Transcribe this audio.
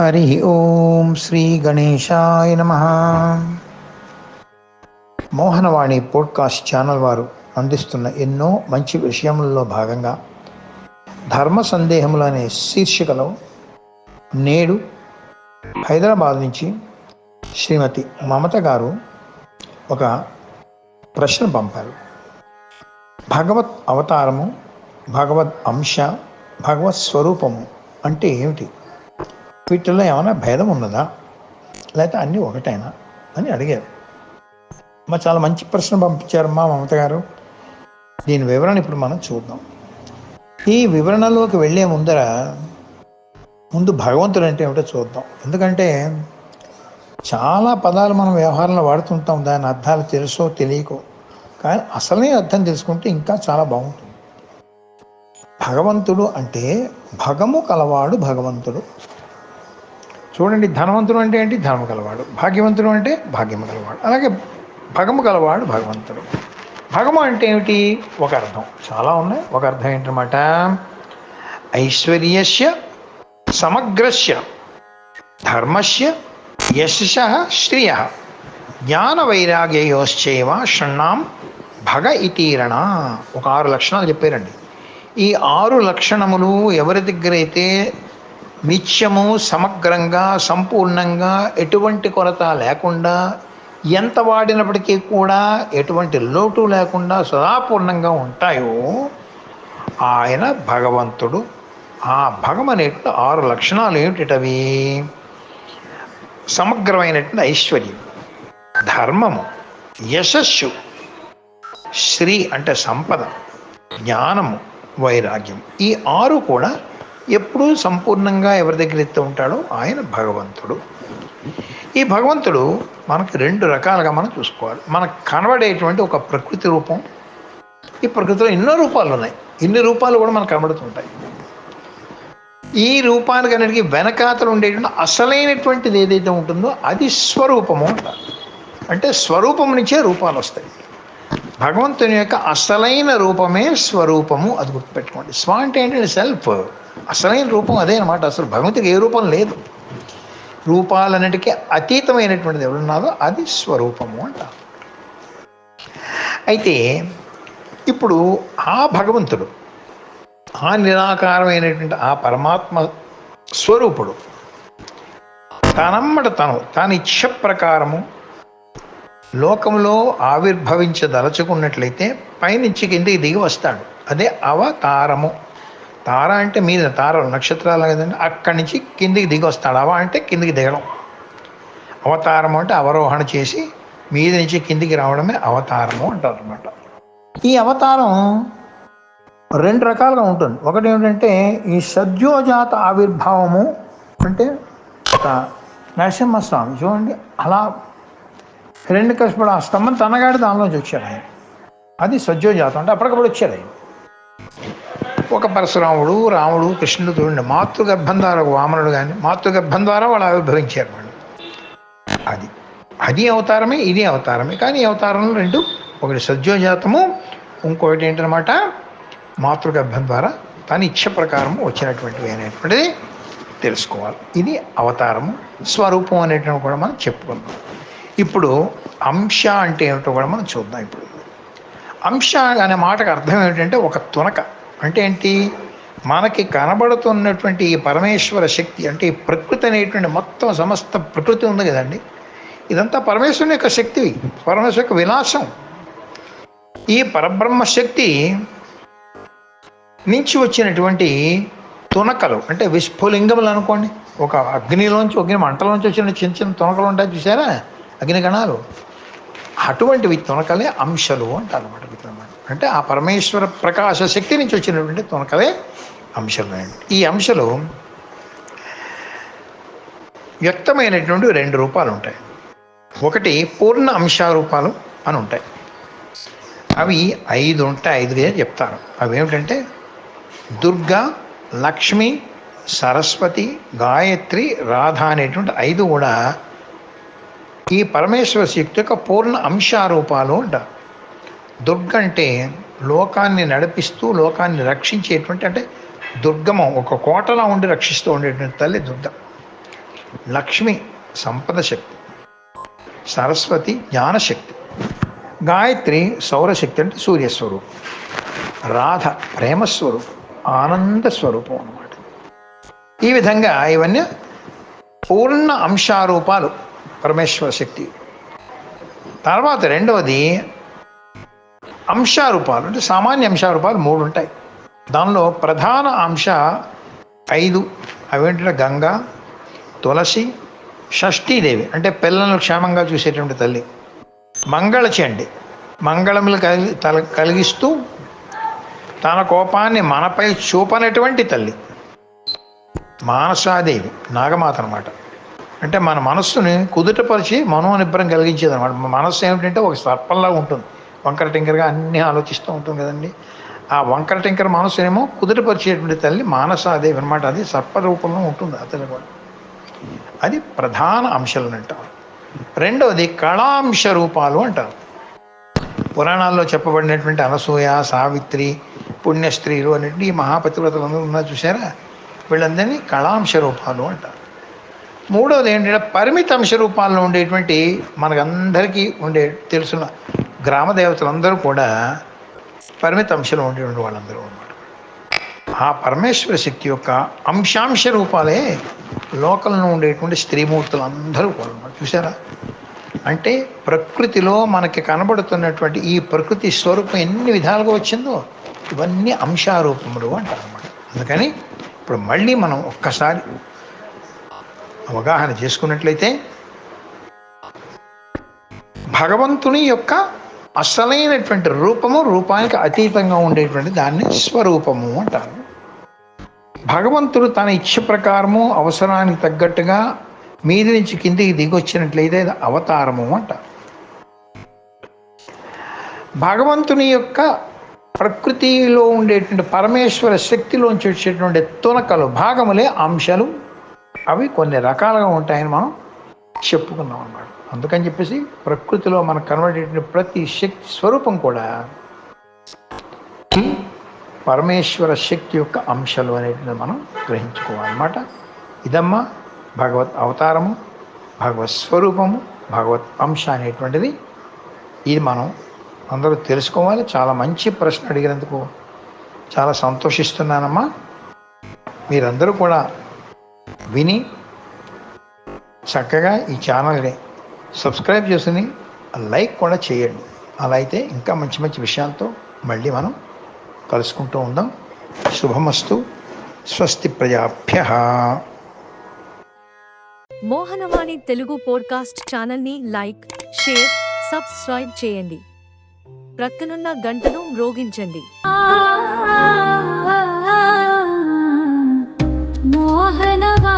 హరి ఓం శ్రీ గణేశాయ నమ. Mohanavani podcast channel వారు అందిస్తున్న ఎన్నో మంచి విషయములలో భాగంగా ధర్మ సందేహములు అనే శీర్షికలో నేడు హైదరాబాద్ నుంచి శ్రీమతి మమత గారు ఒక ప్రశ్న పంపారు. భగవత్ అవతారము భగవద్ అంశ భగవత్ స్వరూపము అంటే ఏమిటి? వీటిల్లో ఏమైనా భేదం ఉన్నదా? లేకపోతే అన్నీ ఒకటేనా? అని అడిగారు. మా చాలా మంచి ప్రశ్న పంపించారమ్మా మమత గారు. దీని వివరణ ఇప్పుడు మనం చూద్దాం. ఈ వివరణలోకి వెళ్ళే ముందర ముందు భగవంతుడు అంటే ఏమిటో చూద్దాం. ఎందుకంటే చాలా పదాలు మనం వ్యవహారంలో వాడుతుంటాం. దాని అర్థాలు తెలుసో తెలియకో. కానీ అసలే అర్థం తెలుసుకుంటే ఇంకా చాలా బాగుంటుంది. భగవంతుడు అంటే భగము కలవాడు భగవంతుడు. చూడండి ధనవంతుడు అంటే ఏంటి? ధనము గలవాడు. భాగ్యవంతుడు అంటే భాగ్యము గలవాడు. అలాగే భగము గలవాడు భగవంతుడు. భగము అంటే ఏమిటి? ఒక అర్థం. చాలా ఉన్నాయి. ఒక అర్థం ఏంటన్నమాట? ఐశ్వర్యస్య సమగ్రస్య ధర్మస్య యశ శ్రియ జ్ఞానవైరాగ్యయోశ్చైవ షణ్ణాం భగ ఇతీరణ ఒక ఆరు లక్షణాలు చెప్పారండి. ఈ ఆరు లక్షణములు ఎవరి దగ్గర అయితే నిత్యము సమగ్రంగా సంపూర్ణంగా ఎటువంటి కొరత లేకుండా ఎంత వాడినప్పటికీ కూడా ఎటువంటి లోటు లేకుండా సదాపూర్ణంగా ఉంటాయో ఆయన భగవంతుడు. ఆ భగమనేటువంటి ఆరు లక్షణాలు ఏమిటవి సమగ్రమైనటువంటి ఐశ్వర్యం ధర్మము యశస్సు శ్రీ అంటే సంపద జ్ఞానము వైరాగ్యం. ఈ ఆరు కూడా ఎప్పుడూ సంపూర్ణంగా ఎవరి దగ్గర ఎత్తు ఉంటాడో ఆయన భగవంతుడు. ఈ భగవంతుడు మనకి రెండు రకాలుగా మనం చూసుకోవాలి. మనకు కనబడేటువంటి ఒక ప్రకృతి రూపం ఈ ప్రకృతిలో ఎన్నో రూపాలు ఉన్నాయి. ఇన్ని రూపాలు కూడా మనకు కనబడుతుంటాయి. ఈ రూపానికి అన్నిటికీ వెనకాతలు ఉండేటువంటి అసలైనటువంటిది ఏదైతే ఉంటుందో అది స్వరూపము అంటారు. అంటే స్వరూపం నుంచే రూపాలు వస్తాయి. భగవంతుని యొక్క అసలైన రూపమే స్వరూపము అది గుర్తుపెట్టుకోండి. స్వ అంటే ఏంటంటే సెల్ఫ్. అసలైన రూపం అదే అనమాట అసలు భగవంతుడికి ఏ రూపం లేదు. రూపాలన్నిటికీ అతీతమైనటువంటిది ఎవరున్నారో అది స్వరూపము అంట. అయితే ఇప్పుడు ఆ భగవంతుడు ఆ నిరాకారమైనటువంటి ఆ పరమాత్మ స్వరూపుడు తనమ్మట తను తాను ఇచ్చ ప్రకారము లోకంలో ఆవిర్భవించదలచుకున్నట్లయితే పైనుంచి కిందికి దిగి వస్తాడు. అదే అవతారము. తార అంటే మీద తార నక్షత్రాలు కదండి. అక్కడి నుంచి కిందికి దిగి వస్తాడు అవ అంటే కిందికి దిగడం. అవతారము అంటే అవరోహణ చేసి మీద నుంచి కిందికి రావడమే అవతారము అంటారు అనమాట ఈ అవతారం రెండు రకాలుగా ఉంటుంది. ఒకటి ఏమిటంటే ఈ సద్యోజాత ఆవిర్భావము అంటే ఒక నరసింహస్వామి. చూడండి అలా రెండు కష్టపడి ఆ స్తంభం తనగాడి దానిలోంచి వచ్చారు ఆయన. అది సద్యోజాతం అంటే అప్పటికప్పుడు వచ్చారు ఆయన. ఒక పరశురాముడు రాముడు కృష్ణుడు చూడండి మాతృగర్భం ద్వారా ఒక వామనుడు కానీ మాతృగర్భం ద్వారా వాళ్ళు ఆవిర్భవించారు వాళ్ళు. అది. అది అవతారమే ఇది అవతారమే. కానీ ఈ అవతారంలో రెండు ఒకటి సద్యోజాతము ఇంకొకటి ఏంటనమాట మాతృగర్భం ద్వారా తన ఇచ్చ ప్రకారం వచ్చినటువంటివి అనేటువంటిది తెలుసుకోవాలి. ఇది అవతారము స్వరూపం అనేటువంటి కూడా మనం చెప్పుకుందాం. ఇప్పుడు అంశ అంటే ఏమిటో కూడా మనం చూద్దాం ఇప్పుడు. అంశ అనే మాటకు అర్థం ఏమిటంటే ఒక తునక. అంటే ఏంటి? మనకి కనబడుతున్నటువంటి ఈ పరమేశ్వర శక్తి అంటే ఈ ప్రకృతి అనేటువంటి మొత్తం సమస్త ప్రకృతి ఉంది కదండి. ఇదంతా పరమేశ్వరుని యొక్క శక్తి పరమేశ్వరు యొక్క విలాసం ఈ పరబ్రహ్మ శక్తి నుంచి వచ్చినటువంటి తునకలు అంటే విస్ఫులింగములు అనుకోండి. ఒక అగ్నిలోంచి అగ్ని మంటలోంచి వచ్చిన చిన్న చిన్న తునకలు ఉంటాయి చూసారా అగ్నిగణాలు. అటువంటివి తునకలే అంశలు అంటారు అనమాట వీటినమాట అంటే ఆ పరమేశ్వర ప్రకాశ శక్తి నుంచి వచ్చినటువంటి తునకలే అంశలు. ఈ అంశలు వ్యక్తమైనటువంటి రెండు రూపాలు ఉంటాయి. ఒకటి పూర్ణ అంశారూపాలు అని ఉంటాయి. అవి ఐదు ఉంటాయి ఐదుగా చెప్తారు. అవి ఏమిటంటే దుర్గా లక్ష్మి సరస్వతి గాయత్రి రాధ అనేటువంటి ఐదు కూడా ఈ పరమేశ్వర శక్తి యొక్క పూర్ణ అంశారూపాలు అంటారు. దుర్గ అంటే లోకాన్ని నడిపిస్తూ లోకాన్ని రక్షించేటువంటి అంటే దుర్గమం ఒక కోటలా ఉండి రక్షిస్తూ ఉండేటువంటి తల్లి దుర్గ. లక్ష్మి సంపద శక్తి సరస్వతి జ్ఞానశక్తి గాయత్రి సౌరశక్తి అంటే సూర్యస్వరూపం రాధ ప్రేమస్వరూపం ఆనంద స్వరూపం అన్నమాట. ఈ విధంగా ఇవన్నీ పూర్ణ అంశారూపాలు. పరమేశ్వర శక్తి. తర్వాత రెండవది అంశారూపాలు అంటే సామాన్య అంశారూపాలు మూడు ఉంటాయి. దానిలో ప్రధాన అంశ ఐదు. అవేంటంటే గంగా తులసి షష్ఠీదేవి అంటే పిల్లలను క్షేమంగా చూసేటువంటి తల్లి. మంగళచండి మంగళములు కలిగి తల కలిగిస్తూ తన కోపాన్ని మనపై చూపనటువంటి తల్లి. మానసాదేవి నాగమాత అనమాట అంటే మన మనస్సుని కుదుటపరిచి మనోనిబ్బరం కలిగించేది అనమాట మనస్సు ఏమిటంటే ఒక సర్పంలా ఉంటుంది. వంకర టింకరగా అన్నీ ఆలోచిస్తూ ఉంటుంది కదండి. ఆ వంకర టింకర మనస్సునేమో కుదుటపరిచేటువంటి తల్లి మానసాదేవి అనమాట అది సర్ప రూపంలో ఉంటుంది అతను కూడా. అది ప్రధాన అంశాలు అంటారు. రెండవది కళాంశ రూపాలు అంటారు. పురాణాల్లో చెప్పబడినటువంటి అనసూయ సావిత్రి పుణ్యస్త్రీలు అనేటువంటి ఈ మహాపతివ్రతలు అందరూ ఉన్నారు చూసారా వీళ్ళందరినీ కళాంశ రూపాలు అంటారు. మూడవది ఏంటంటే పరిమిత అంశ రూపాల్లో ఉండేటువంటి మనకందరికీ ఉండే తెలుసున్న గ్రామ దేవతలందరూ కూడా పరిమిత అంశంలో ఉండేటువంటి వాళ్ళందరూ అనమాట ఆ పరమేశ్వర శక్తి యొక్క అంశాంశ రూపాలే లోకంలో ఉండేటువంటి స్త్రీమూర్తులు అందరూ కూడా ఉన్నారు చూసారా అంటే ప్రకృతిలో మనకి కనబడుతున్నటువంటి ఈ ప్రకృతి స్వరూపం ఎన్ని విధాలుగా వచ్చిందో ఇవన్నీ అంశారూపములు అంటారు అన్నమాట అందుకని ఇప్పుడు మళ్ళీ మనం ఒక్కసారి అవగాహన చేసుకున్నట్లయితే భగవంతుని యొక్క అసలైనటువంటి రూపము రూపానికి అతీతంగా ఉండేటువంటి దాన్ని స్వరూపము అంటారు. భగవంతుడు తన ఇచ్చ ప్రకారము అవసరానికి తగ్గట్టుగా మీది నుంచి కిందికి దిగొచ్చినట్లయితే అది అవతారము అంటారు. భగవంతుని యొక్క ప్రకృతిలో ఉండేటువంటి పరమేశ్వర శక్తిలోంచి వచ్చేటువంటి తునకలు భాగములే అంశాలు. అవి కొన్ని రకాలుగా ఉంటాయని మనం చెప్పుకున్నాం అన్నమాట. అందుకని చెప్పేసి ప్రకృతిలో మనకు కనబడేటువంటి ప్రతి శక్తి స్వరూపం కూడా పరమేశ్వర శక్తి యొక్క అంశాలు అనేటివి మనం గ్రహించుకోవాలన్నమాట. ఇదమ్మా భగవత్ అవతారము భగవత్ స్వరూపము భగవత్ అంశ అనేటువంటిది. ఇది మనం అందరూ తెలుసుకోవాలి. చాలా మంచి ప్రశ్న అడిగినందుకు చాలా సంతోషిస్తున్నానమ్మా. మీరందరూ కూడా విని చక్కగా ఈ ఛానల్ని సబ్స్క్రైబ్ చేసుకుని లైక్ కూడా చేయండి. అలా అయితే ఇంకా మంచి మంచి విషయాలతో మళ్ళీ మనం కలుసుకుంటూ ఉందాం. శుభమస్తు. స్వస్తి ప్రజాభ్య. మోహనవాణి తెలుగు పోడ్కాస్ట్ ఛానల్ని లైక్ షేర్ సబ్స్క్రైబ్ చేయండి. ప్రక్కనున్న గంటను మ్రోగించండి. ఆ वाहनवा